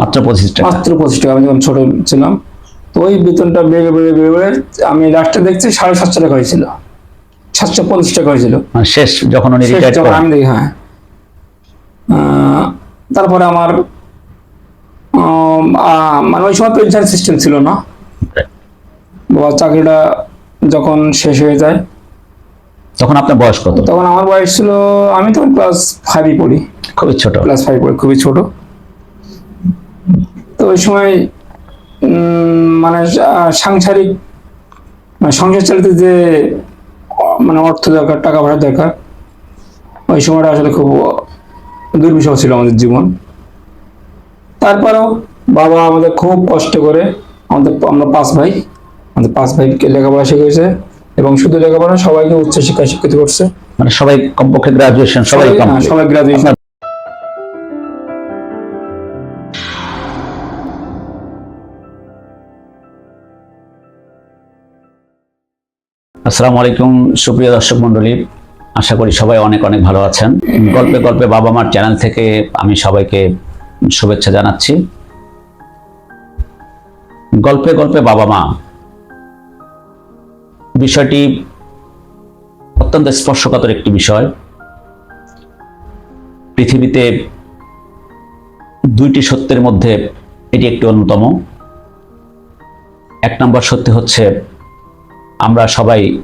মাত্র পঁচিশ টাকা। মাত্র পঁচিশ টাকা আমি যখন ছোট ছিলাম তো ওই বেতনটা বেড়ে বেড়ে বেড়ে বেড়ে আমি লাস্টে দেখছি সাড়ে সাতশো টাকা হয়েছিল। সাতশো পঞ্চাশ টাকা হয়েছিল। মানে শেষ যখন উনি রিটায়ার করেন। আমি দেখি হ্যাঁ। তারপরে আমার মানে ওই সময় পেনশন সিস্টেম ছিল না। বাবার চাকরিটা যখন শেষ হয়ে যায় তখন আপনার বয়স কত? তখন আমার বয়স ছিল আমি তখন ক্লাস ফাইভে পড়ি। খুবই ছোট। ক্লাস ফাইভ পড়ি খুবই ছোট। তো ওই সময় মানে সাংসারিক মানে সংসার চালাতে যে মানে অর্থ দরকার টাকা পয়সা দরকার ওই সময়টা আসলে খুব দুর্বিষহ ছিল আমাদের জীবন। তারপরেও বাবা আমাদের খুব কষ্ট করে আমাদের আমরা পাঁচ ভাই আমাদের পাঁচ ভাইকে লেখাপড়া শিখিয়েছে এবং শুধু লেখাপড়া সবাইকে উচ্চ উচ্চশিক্ষায় শিক্ষিত করছে। মানে সবাই কমপক্ষে গ্রাজুয়েশন সবাই সবাই- হ্যাঁ, গ্রাজুয়েশন আসসালামু আলাইকুম, সুপ্রিয় দর্শক মণ্ডলী। আশা করি সবাই অনেক অনেক ভালো আছেন। গল্পে গল্পে বাবা মার চ্যানেল থেকে আমি সবাইকে শুভেচ্ছা জানাচ্ছি। গল্পে গল্পে বাবা মা। বিষয়টি অত্যন্ত স্পর্শকাতর একটি বিষয়। পৃথিবীতে দুইটি সত্যের মধ্যে এটি একটি অন্যতম। এক নম্বর সত্যি হচ্ছে আমরা সবাই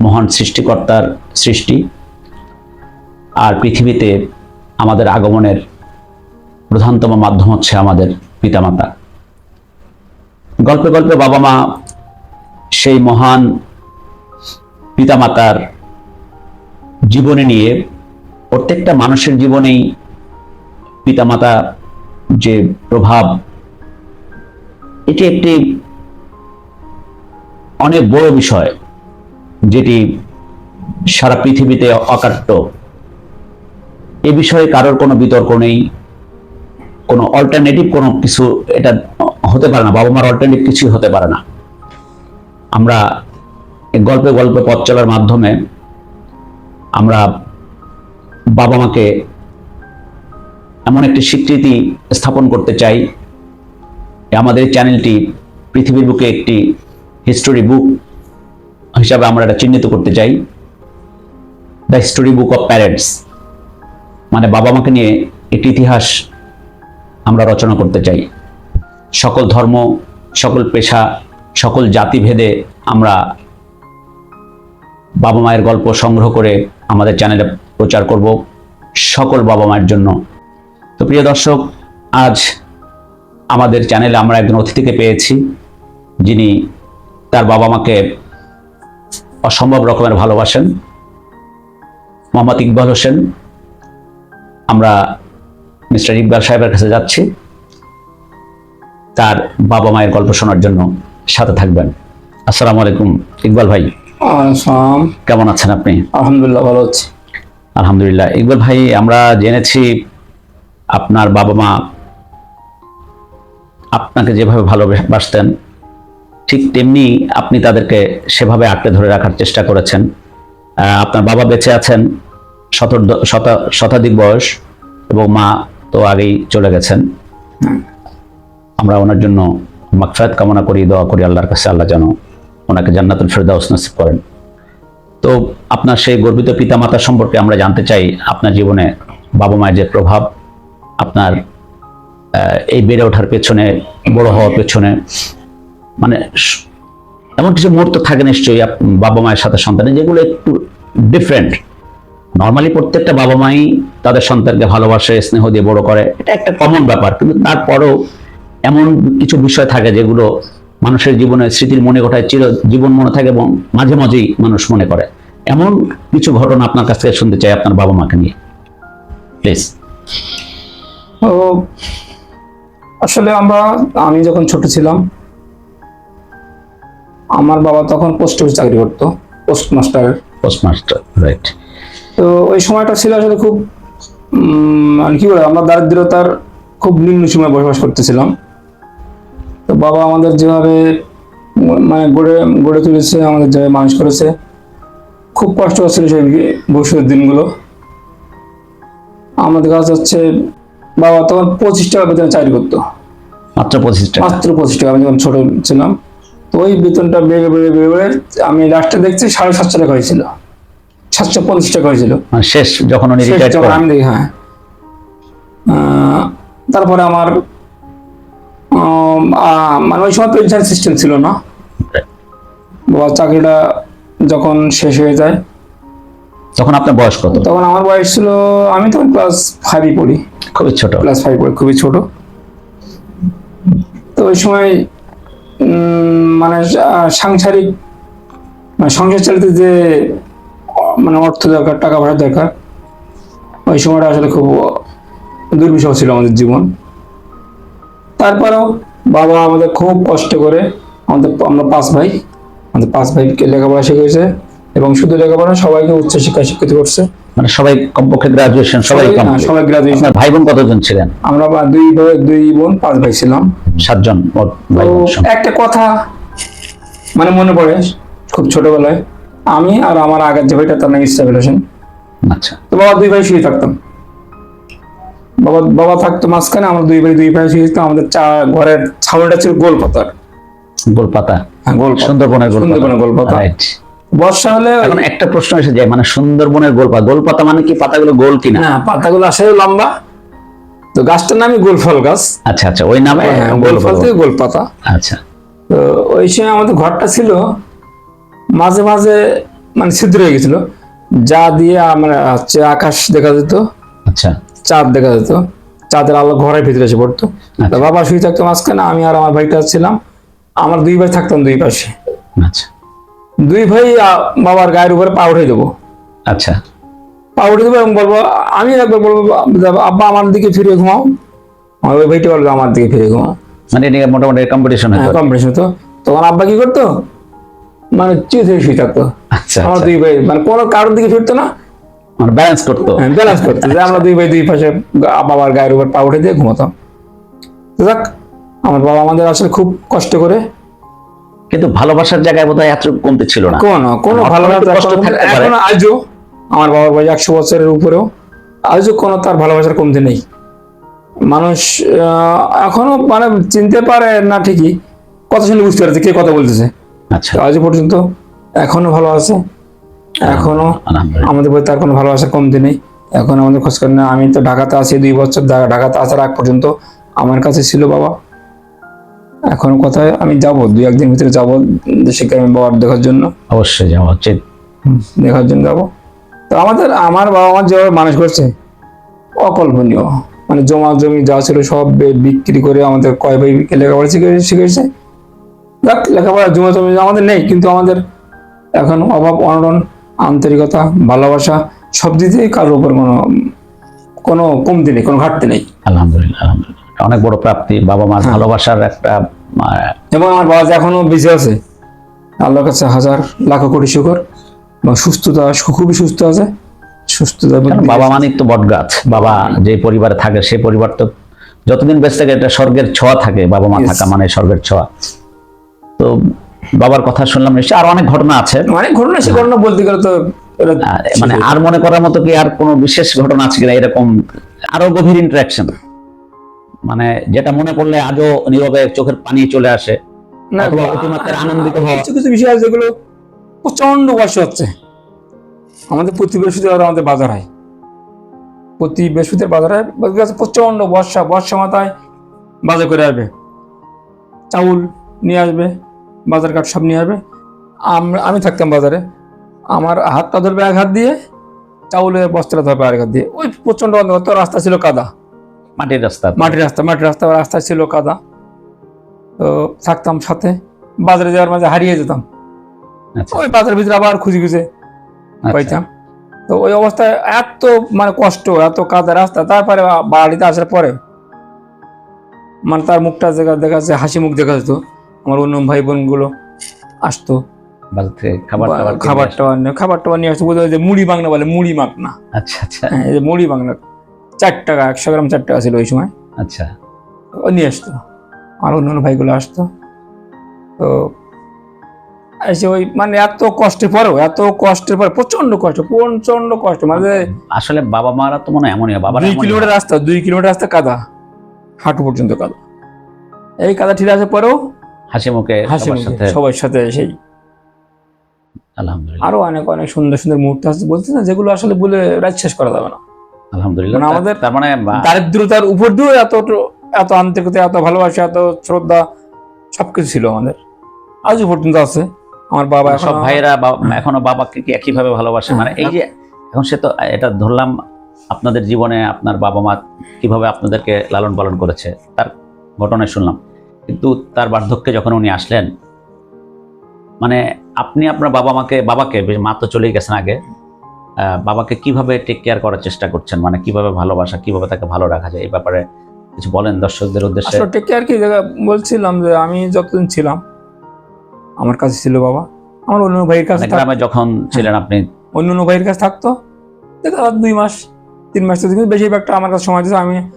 মহান সৃষ্টিকর্তার সৃষ্টি। আর পৃথিবীতে আমাদের আগমনের প্রধানতম মাধ্যম হচ্ছে আমাদের পিতামাতা। গল্পে গল্পে বাবা মা সেই মহান পিতামাতার জীবনে নিয়ে প্রত্যেকটা মানুষের জীবনেই পিতামাতা যে প্রভাব, এটি একটি অনেক বড় বিষয় যেটি সারা পৃথিবীতে অকাট্য। এ বিষয়ে কারোর কোনো বিতর্ক নেই। কোনো অল্টারনেটিভ কোনো কিছু এটা হতে পারে না বাবা মার অল্টারনেটিভ কিছুই হতে পারে না। আমরা গল্পে গল্পে পথ চলার মাধ্যমে আমরা বাবা মাকে এমন একটি স্বীকৃতি স্থাপন করতে চাই। আমাদের চ্যানেলটি পৃথিবীর বুকে একটি হিস্টোরি বুক হিসাবে আমরা এটা চিহ্নিত করতে চাই। The history book of parents মানে বাবা মাকে নিয়ে একটি ইতিহাস আমরা রচনা করতে চাই। সকল ধর্ম, সকল পেশা, সকল জাতিভেদে আমরা বাবা মায়ের গল্প সংগ্রহ করে আমাদের চ্যানেলে প্রচার করব সকল বাবা মায়ের জন্য। তো প্রিয় দর্শক, আজ আমাদের চ্যানেলে আমরা একজন অতিথিকে পেয়েছি যিনি তার বাবা মাকে অসম্ভব রকমের ভালোবাসেন। মোহাম্মদ ইকবাল হোসেন আমরা মিস্টার ইকবাল সাহেবের কাছে যাচ্ছি। তার বাবা মায়ের গল্প শোনার জন্য সাথে থাকবেন। আসসালামু আলাইকুম ইকবাল ভাই। কেমন আছেন আপনি? আলহামদুলিল্লাহ ভালো আছি। আলহামদুলিল্লাহ। ইকবাল ভাই আমরা জেনেছি আপনার বাবা মা আপনাকে যেভাবে ভালোবাসতেন ঠিক তেমনি আপনি তাদেরকে সেভাবে আঁকড়ে ধরে রাখার চেষ্টা করেছেন। আপনার বাবা বেঁচে আছেন শতাধিক বয়স, এবং মা তো আগেই চলে গেছেন। আমরা ওনার জন্য মাকফায়াত কামনা করি, দোয়া করি, আল্লাহর কাছে আল্লাহ যেন ওনাকে জান্নাতুল ফেরদাউস নসিব করেন। তো আপনার সেই গর্বিত পিতামাতা সম্পর্কে আমরা জানতে চাই, আপনার জীবনে বাবা মায়ের যে প্রভাব, আপনার এই বেড়ে ওঠার পেছনে, বড় হওয়ার পেছনে মানে এমন কিছু মুহূর্ত থাকে নিশ্চয়ই বাবা মায়ের সাথে সন্তানের, যেগুলো একটু ডিফারেন্ট নর্মালি প্রত্যেকটা বাবা মাই তাদের সন্তানকে ভালোবাসে, স্নেহ দিয়ে বড় করে। এটা একটা কমন ব্যাপার। কিন্তু তারপরেও এমন কিছু বিষয় থাকে যেগুলো মানুষের জীবনে স্মৃতির মনে ঘটায়, চির জীবন মনে থাকে এবং মাঝে মাঝেই মানুষ মনে করে। এমন কিছু ঘটনা আপনার কাছ থেকে শুনতে চাই আপনার বাবা মাকে নিয়ে। প্লিজ আসলে আমরা, আমি যখন ছোট ছিলাম আমার বাবা তখন পোস্ট অফিস চাকরি করতো পোস্ট মাস্টারের পোস্টমাস্টার রাইট তো ওই সময়টা ছিল আসলে খুব মানে কি বলে আমরা দারিদ্রতার খুব নিম্ন সময় বসবাস করতেছিলাম। তো বাবা আমাদের যেভাবে মানে গড়ে গড়ে তুলেছে আমাদের যেভাবে মানুষ করেছে খুব কষ্ট হচ্ছিল সেই ভবিষ্যতের দিনগুলো। আমাদের কাছে হচ্ছে বাবা তখন পঁচিশ টাকা বেতনে চাকরি করতো। মাত্র পঁচিশ টাকা? মাত্র পঁচিশ টাকা আমি যখন ছোট ছিলাম তো ওই বেতনটা বেড়ে বেড়ে বেড়ে বেড়ে আমি লাস্টে দেখছি সাড়ে সাতশো টাকা হয়েছিল। সাতশো পঞ্চাশ টাকা হয়েছিল। মানে শেষ যখন উনি রিটায়ার করেন। আমি দেখি হ্যাঁ। তারপরে আমার মানে ওই সময় পেনশন সিস্টেম ছিল না। বাবার চাকরিটা যখন শেষ হয়ে যায় তখন আপনার বয়স কত? তখন আমার বয়স ছিল আমি তখন ক্লাস ফাইভে পড়ি। খুবই ছোট। ক্লাস ফাইভ পড়ি খুবই ছোট। তো ওই সময় মানে সাংসারিক মানে সংসার চালিতে যে মানে অর্থ দরকার, টাকা পয়সা দরকার, ওই সময়টা আসলে খুব দুর্বিষহ ছিল আমাদের জীবন। তারপরেও বাবা আমাদের খুব কষ্ট করে, আমাদের, আমরা পাঁচ ভাই, আমাদের পাঁচ ভাইকে লেখাপড়া শিখিয়েছে এবং শুধু লেখাপড়া, সবাইকে উচ্চশিক্ষায় শিক্ষিত করছে। মানে সবাই কমপক্ষে গ্রাজুয়েশন সবাই সবাই- গ্রাজুয়েশন ভাই বোন কতজন ছিলেন? আমরা দুই দুই বোন পাঁচ ভাই ছিলাম। সাতজন। একটা কথা মানে মনে পড়ে খুব ছোটবেলায়। আমি আর আমার আগের যে ভাইটা তার নাম ইসরাফিল হোসেন আচ্ছা। তো বাবা দুই ভাই শুয়ে থাকতাম। বাবা বাবা থাকতো মাঝখানে আমরা দুই ভাই দুই ভাই শুয়ে থাকতাম। আমাদের চা ঘরের ছাউনিটা ছিল গোল পাতার গোলপাতা। হ্যাঁ গোল সুন্দরবনের গোলপাতা। সুন্দরবনের গোলপাতা। রাইট বর্ষা হলে এখন একটা প্রশ্ন এসে যায় মানে সুন্দরবনের গোলপাতা গোলপাতা মানে কি? পাতাগুলো গোল কিনা? না পাতাগুলো আসলে লম্বা। তো গাছটার নামই গোল ফল গাছ। আচ্ছা আচ্ছা ওই নামে হ্যাঁ, গোল। ফল থেকে গোল পাতা। আচ্ছা। তো ওই সময় আমাদের ঘরটা ছিল মাঝে মাঝে মানে ছিদ্র হয়ে গেছিল। যা দিয়ে আমরা হচ্ছে আকাশ দেখা যেত আচ্ছা। চাঁদ দেখা যেত। চাঁদের আলো ঘরের ভিতরে এসে পড়তো। তো বাবা শুয়ে থাকতো মাঝখানে আমি আর আমার ভাইটা ছিলাম। আমার দুই ভাই থাকতাম দুই পাশে। আচ্ছা। দুই ভাই বাবার গায়ের উপরে পা উঠে দেবো। আচ্ছা। পা উঠে দেবো এবং বলব আমি একবার বলব আব্বা আমার দিকে ফিরে ঘুমাও। আমার ওই ভাইটা বলব আমার দিকে ফিরে ঘুমাও। মানে এটা মোটামুটি কম্পিটিশন হ্যাঁ হতো। কম্পিটিশন তো তখন আব্বা কি করতো? মানে চিত হয়ে শুয়ে থাকতো। আচ্ছা আমার আচ্ছা। দুই ভাই মানে কোনো কারোর দিকে ফিরতো না। মানে ব্যালেন্স করতো। ব্যালেন্স করতো। যে আমরা দুই ভাই দুই পাশে বাবার গায়ের উপর পা উঠে দিয়ে ঘুমাতাম। যাক আমার বাবা আমাদের আসলে খুব কষ্ট করে কিন্তু ভালোবাসার জায়গায় বোধহয় এত কমতে ছিল না। কোনো কোনো অর্থনৈতিক ভালো কষ্ট থাকতে পারে। এখন আজও আমার বাবার বয়স একশো বছরের উপরেও আজও কোনো তার ভালোবাসার কমতি নেই। মানুষ এখনও মানে চিনতে পারে না ঠিকই কথা শুনে বুঝতে পারছে কে কথা বলতেছে। আচ্ছা। তো আজও পর্যন্ত এখনও ভালো আছে এখনও আমাদের প্রতি তার কোনো ভালোবাসার কমতি নেই। এখন আমাদের খোঁজ করে না আমি তো ঢাকাতে আছি দুই বছর ঢাকাতে আসার আগ পর্যন্ত আমার কাছে ছিল বাবা। এখন কোথায়? আমি যাব দুই একদিন ভিতরে যাব দেশকে আমি বাবার দেখার জন্য। অবশ্যই যাওয়া উচিত। দেখার জন্য যাব। তো আমাদের আমার বাবা মা যেভাবে মানুষ করছে অকল্পনীয়। মানে জমা জমি যা ছিল সব বে- বিক্রি করে আমাদের কয় ভাই লেখাপড়া শিখে শিখেছে। দেখ লেখাপড়া জমা জমি আমাদের নেই কিন্তু আমাদের এখন অভাব অনটন আন্তরিকতা ভালোবাসা সব দিক থেকে কারোর উপর কোনো কোনো কমতি নেই কোনো ঘাটতি নেই। আলহামদুলিল্লাহ আলহামদুলিল্লাহ। অনেক বড় প্রাপ্তি বাবা মার ভালোবাসার একটা এবং আমার বাবা এখনও বেঁচে আছে আল্লাহর কাছে হাজার লাখ কোটি শুকর এবং সুস্থতা খুবই সুস্থ আছে সুস্থতা বাবা মানিক তো বট গাছ বাবা যে পরিবারে থাকে সে পরিবার তো যতদিন বেঁচে থাকে এটা স্বর্গের ছোঁয়া থাকে বাবা মা থাকা মানে স্বর্গের ছোঁয়া। তো বাবার কথা শুনলাম নিশ্চয়ই আর অনেক ঘটনা আছে। অনেক ঘটনা সে ঘটনা বলতে গেলে তো মানে আর মনে করার মতো কি আর কোনো বিশেষ ঘটনা আছে কিনা এরকম আরও গভীর ইন্টারাকশন মানে যেটা মনে করলে আজও নীরবে চোখের পানি চলে আসে অথবা অতিমাত্রায় আনন্দিত হওয়া। কিছু কিছু বিষয় আছে যেগুলো প্রচণ্ড বর্ষা হচ্ছে। আমাদের প্রতি বৃহস্পতিবার আমাদের বাজার হয়। প্রতি বৃহস্পতিবার বাজার হয় বলতে প্রচণ্ড বর্ষা বর্ষা মাথায় বাজার করে আসবে। চাউল নিয়ে আসবে বাজার কাঠ সব নিয়ে আসবে। আমরা আমি থাকতাম বাজারে। আমার হাতটা ধরবে এক হাত দিয়ে চাউলের বস্তাটা ধরবে আরেক হাত দিয়ে। ওই প্রচণ্ড অন্ধকার তো রাস্তা ছিল কাদা। মাটির রাস্তা। মাটির রাস্তা মাটির রাস্তা রাস্তা ছিল কাদা। তো থাকতাম সাথে বাজারে যাওয়ার মাঝে হারিয়ে যেতাম। আচ্ছা, ওই বাজারের ভিতরে আবার খুঁজে খুঁজে আচ্ছা। পাইতাম। তো ওই অবস্থায় এত মানে কষ্ট এত কাদা রাস্তা তারপরে বাড়িতে আসার পরে মানে তার মুখটা দেখা দেখা যাচ্ছে হাসি মুখ দেখা যেত। আমার অন্য ভাই বোনগুলো আসতো। খাবার খাবার টাবার নিয়ে খাবার টাবার নিয়ে আসতো। হয় যে মুড়ি বাংলা বলে মুড়ি মাখনা আচ্ছা আচ্ছা। হ্যাঁ মুড়ি বাংলা। চার টাকা একশো গ্রাম চার টাকা ছিল ওই সময়। আচ্ছা। ও নিয়ে আসতো। আর অন্য অন্য ভাইগুলো আসতো। তো এসে ওই মানে এত কষ্টের পরেও এত কষ্টের পরে প্রচণ্ড কষ্ট প্রচণ্ড কষ্ট। মানে আসলে বাবা মারা তো মনে হয় এমনই বাবা দুই কিলোমিটার রাস্তা দুই কিলোমিটার রাস্তা কাদা হাঁটু পর্যন্ত কাদা। এই কাদা ঠিক আছে পরেও হাসি মুখে হাসি সবার মুখে সাথে। সবার সাথে সেই। আলহামদুলিল্লাহ। আরও অনেক অনেক সুন্দর সুন্দর মুহূর্ত আছে। বলছি না যেগুলো আসলে বলে রাত শেষ করা যাবে না। আলহামদুলিল্লাহ মানে আমাদের- তার মানে দারিদ্রতার উপর দিয়েও এত এত আন্তরিকতা এত ভালোবাসা এত শ্রদ্ধা সবকিছু ছিল আমাদের। আজও পর্যন্ত আছে। আমার বাবা সব ভাইয়েরা এখনও বাবাকে কি একইভাবে ভালোবাসে? মানে এই যে এখন সে তো এটা ধরলাম আপনাদের জীবনে আপনার বাবা মা কীভাবে আপনাদেরকে লালন পালন করেছে তার ঘটনায় শুনলাম। কিন্তু তার বার্ধক্যে যখন উনি আসলেন মানে আপনি আপনার বাবা মাকে বাবাকে মা তো চলেই গেছেন আগে বাবাকে কীভাবে টেক কেয়ার করার চেষ্টা করছেন? মানে কীভাবে ভালোবাসা কীভাবে তাকে ভালো রাখা যায়? এই ব্যাপারে কিছু বলেন দর্শকদের উদ্দেশ্যে। টেকে আর কি? জায়গা বলছিলাম যে আমি যতদিন ছিলাম আমার কাছে ছিল বাবা। আমার অন্য ভাইয়ের কাছে মানে থাক- গ্রামে যখন ছিলেন আপনি? অন্য অন্য ভাইয়ের কাছে থাকতো। দেখা দুই মাস তিন মাস থেকে বেশিরভাগটা আমার কাছে সময় দিচ্ছে আমি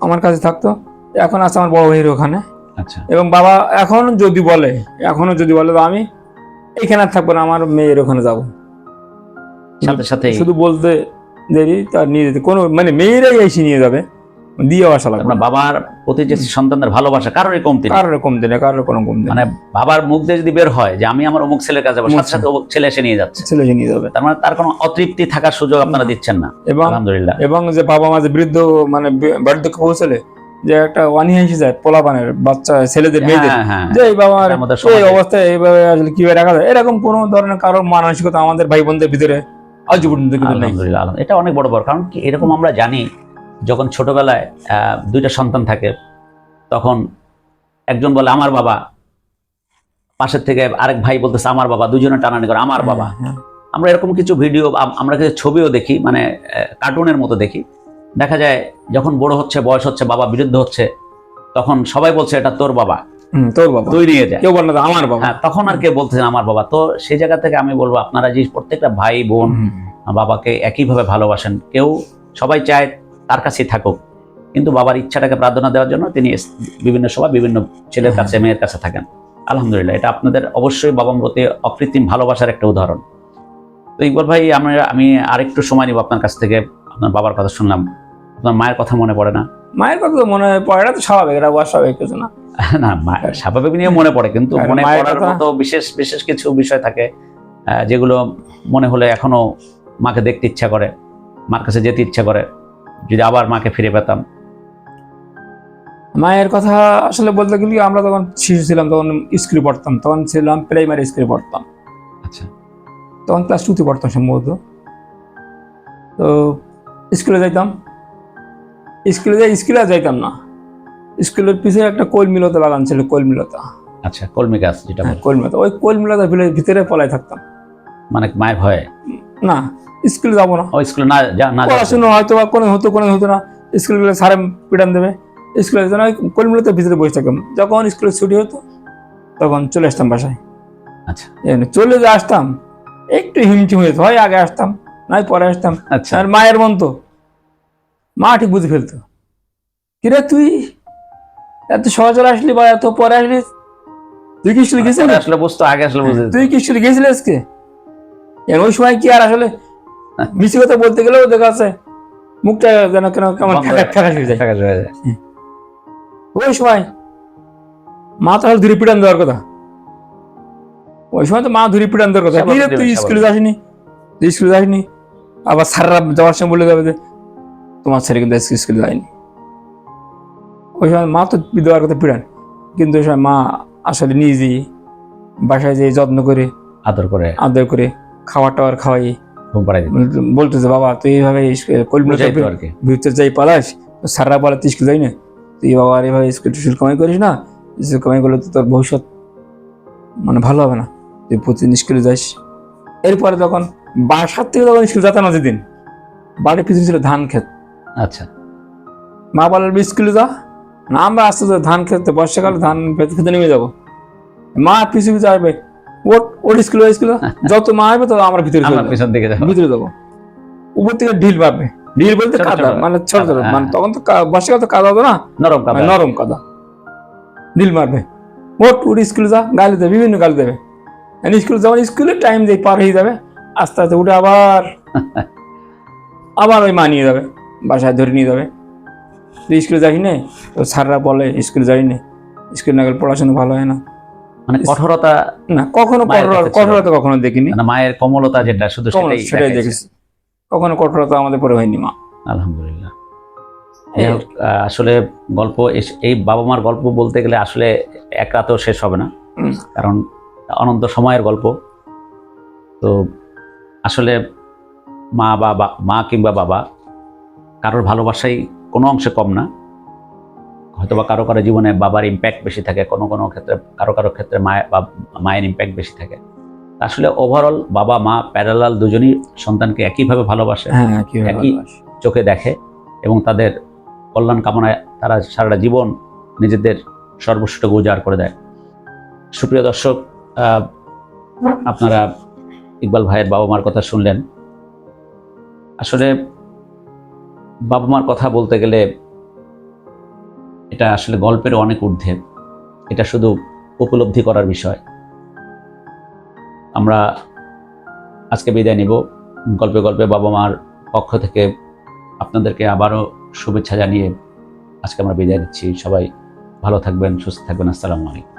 আমার কাছে থাকতো। এখন আছে আমার বড় ভাইয়ের ওখানে। আচ্ছা। এবং বাবা এখন যদি বলে এখনও যদি বলে তো আমি এখানে থাকব না আমার মেয়ের ওখানে যাব। সাথে সাথেই শুধু বলতে দেরি তার নিয়ে যেতে কোনো মানে মেয়েরাই এসে নিয়ে যাবে। দিয়ে আসা লাগবে না। বাবার প্রতি যে সন্তানদের ভালোবাসা কারোরই কমতি নেই। কারোর কম দিনে কারোর কোনো কম দিনে মানে বাবার মুখ দিয়ে যদি বের হয় যে আমি আমার অমুক ছেলের কাছে যাব সাথে সাথে অমুক ছেলে এসে নিয়ে যাচ্ছে। ছেলে এসে নিয়ে যাবে। তার মানে তার কোনো অতৃপ্তি থাকার সুযোগ আপনারা দিচ্ছেন না। এবং আলহামদুলিল্লাহ। এবং যে বাবা মা যে বৃদ্ধ মানে বার্ধক্য পৌঁছলে যে একটা ওয়ানি হেসে যায় পোলাপানের বাচ্চা ছেলেদের মেয়েদের। হ্যাঁ হ্যাঁ। যে এই বাবার আমাদের এই অবস্থায় এইভাবে আসলে কীভাবে রাখা যায়? এরকম কোনো ধরনের কারোর মানসিকতা আমাদের ভাই বোনদের ভিতরে আজ পর্যন্ত কিন্তু আলহামদুলিল্লাহ এটা অনেক বড় বড় কারণ কি এরকম আমরা জানি যখন ছোটবেলায় দুইটা সন্তান থাকে তখন একজন বলে আমার বাবা। পাশের থেকে আরেক ভাই বলতেছে আমার বাবা। দুজনে টানানি করে আমার বাবা। হ্যাঁ, আমরা এরকম কিছু ভিডিও আমরা কিছু ছবিও দেখি মানে কার্টুনের মতো দেখি। দেখা যায় যখন বড় হচ্ছে বয়স হচ্ছে বাবা বিরুদ্ধ হচ্ছে তখন সবাই বলছে এটা তোর বাবা। তোর বাবা। তুই নিয়ে যা কেউ বলে না আমার বাবা। হ্যাঁ তখন আর কে বলতেছেন আমার বাবা। তো সেই জায়গা থেকে আমি বলব আপনারা যে প্রত্যেকটা ভাই বোন বাবাকে একইভাবে ভালোবাসেন। কেউ সবাই চায় তার কাছেই থাকুক। কিন্তু বাবার ইচ্ছাটাকে প্রার্থনা দেওয়ার জন্য তিনি বিভিন্ন সময় বিভিন্ন ছেলের কাছে মেয়ের কাছে থাকেন। আলহামদুলিল্লাহ এটা আপনাদের অবশ্যই বাবার প্রতি অকৃত্রিম ভালোবাসার একটা উদাহরণ। তো ইকবল ভাই আমরা আমি আরেকটু সময় নিব আপনার কাছ থেকে। আপনার বাবার কথা শুনলাম। আপনার মায়ের কথা মনে পড়ে না। মায়ের কথা তো মনে হয় পড়ে না তো স্বাভাবিক এটা অস্বাভাবিক কিছু না। না স্বাভাবিক নিয়ে মনে পড়ে কিন্তু মনে মায়ের পড়ার কথা- মতো বিশেষ বিশেষ কিছু বিষয় থাকে যেগুলো মনে হলে এখনও মাকে দেখতে ইচ্ছা করে মার কাছে যেতে ইচ্ছা করে যদি আবার মাকে ফিরে পেতাম। মায়ের কথা আসলে বলতে গেলে আমরা তখন শিশু ছিলাম তখন স্কুলে পড়তাম তখন ছিলাম প্রাইমারি স্কুলে পড়তাম। আচ্ছা। তখন ক্লাস টুতে পড়তাম সম্ভবত। তো স্কুলে যাইতাম স্কুলে যাই স্কুলে যাইতাম না। স্কুলের পিছনে একটা কলমিলতা বাগান ছিল কলমিলতা। আচ্ছা কলমি গাছ যেটা বলে। কলমিলতা। ওই কলমিলতা ভিতরে পলাই থাকতাম। মানে মায়ের ভয়ে? না স্কুলে যাব না। ও স্কুলে না না পড়াশুনো হয়তো বা কোনো হতো কোনো হতো না। স্কুলে গেলে স্যারে পিটান দেবে। স্কুলে যেত না কলমিলতে ভিতরে বসে থাকতাম। যখন স্কুলে ছুটি হতো তখন চলে আসতাম বাসায়। আচ্ছা। চলে যে আসতাম একটু হিমটিম হয়ে যেত। হয় আগে আসতাম নাই পরে আসতাম। আচ্ছা। আর মায়ের মন তো। মা ঠিক বুঝে ফেলতো। কিরে তুই? এত সহজে আসলি বা এত পরে আসলি? তুই কি স্কুলে গেছিলি আসলে বুঝতো আগে আসলে বুঝে তুই কি স্কুলে গেছিলি আজকে? ওই সময় কি আর আসলে মিষ্টি কথা বলতে গেলেও দেখা আছে মুখটা যেন কেন কেমন হয়ে- যায়। যায়। ওই সময় মা তাহলে ধুরি পিটান দেওয়ার কথা। ওই সময় তো মা ধুরি পিটান দেওয়ার কথা। তুই স্কুলে যাসনি? তুই স্কুলে যাসনি? আবার স্যাররা যাওয়ার সময় বলে যাবে যে তোমার ছেলে কিন্তু আজকে স্কুলে যায়নি। ওই সময় মা তো দেওয়ার কথা পিটান কিন্তু ওই সময় মা আসলে নিজেই বাসায় যেয়ে যত্ন করে আদর করে। আদর করে খাবার টাওয়ার খাওয়াই। বলতো যে বাবা তুই এইভাবে ভিতরে যাই পালাস তো স্যাররা বলে তুই স্কুল যাই না তুই বাবা আর এভাবে স্কুল টিস্কুল কামাই করিস না। স্কুল কামাই করলে তো তোর ভবিষ্যৎ মানে ভালো হবে না। তুই প্রতিদিন স্কুলে যাস এরপরে তখন বাসার থেকে তখন স্কুল যেতাম না যেদিন। বাড়ির পিছনে ছিল ধান ক্ষেত। আচ্ছা। মা বলার স্কুলে যা না আমরা আস্তে আস্তে ধান খেতে বর্ষাকালে ধান খেতে খেতে নেমে যাব। মা পিছু পিছু আসবে। ওট ওর স্কুলে স্কুলে। যত মা আসবে তত আমরা ভিতরে পিছন দিকে যাব। ভিতরে যাব। উপর থেকে ঢিল মারবে ঢিল বলতে কাদা। মানে ছোট ছোট। মানে তখন তো বর্ষাকাল তো কাদা হতো না? নরম কাদা। মানে নরম কাদা। ঢিল মারবে। ওট উঠ স্কুলে যা গালি দেবে বিভিন্ন গালি দেবে। স্কুল যখন স্কুলের টাইম যে পার হয়ে যাবে আস্তে আস্তে উঠে আবার আবার ওই মা নিয়ে যাবে। বাসায় ধরে নিয়ে যাবে। তুই স্কুলে যাবি না? তো স্যাররা বলে স্কুলে যাবি না। স্কুল না গেলে পড়াশোনা ভালো হয় না। মানে কঠোরতা না কখনো। কঠোরতা কখনো দেখিনি। মানে মায়ের কমলতা যেটা শুধু সেটাই দেখেছি। কখনো কঠোরতা আমাদের পরে হয়নি মা। আলহামদুলিল্লাহ। যাই আসলে গল্প এই বাবা মার গল্প বলতে গেলে আসলে এক রাতেও শেষ হবে না। কারণ অনন্ত সময়ের গল্প। তো আসলে মা বা- মা কিংবা বাবা কারোর ভালোবাসাই কোনো অংশে কম না। হয়তো বা কারও কারও জীবনে বাবার ইম্প্যাক্ট বেশি থাকে কোনো কোনো ক্ষেত্রে কারও কারও ক্ষেত্রে মায়ের বা মায়ের ইম্প্যাক্ট বেশি থাকে। আসলে ওভারঅল বাবা মা প্যারালাল দুজনই সন্তানকে একইভাবে ভালোবাসে হ্যাঁ একই চোখে দেখে এবং তাদের কল্যাণ কামনায় তারা সারাটা জীবন নিজেদের সর্বস্বটুকু উজাড় করে দেয়। সুপ্রিয় দর্শক আপনারা ইকবাল ভাইয়ের বাবা মার কথা শুনলেন। আসলে বাবা মার কথা বলতে গেলে এটা আসলে গল্পের অনেক ঊর্ধ্বে। এটা শুধু উপলব্ধি করার বিষয়। আমরা আজকে বিদায় নিব। গল্পে গল্পে বাবা মার পক্ষ থেকে আপনাদেরকে আবারও শুভেচ্ছা জানিয়ে আজকে আমরা বিদায় নিচ্ছি। সবাই ভালো থাকবেন, সুস্থ থাকবেন। আসসালামু আলাইকুম।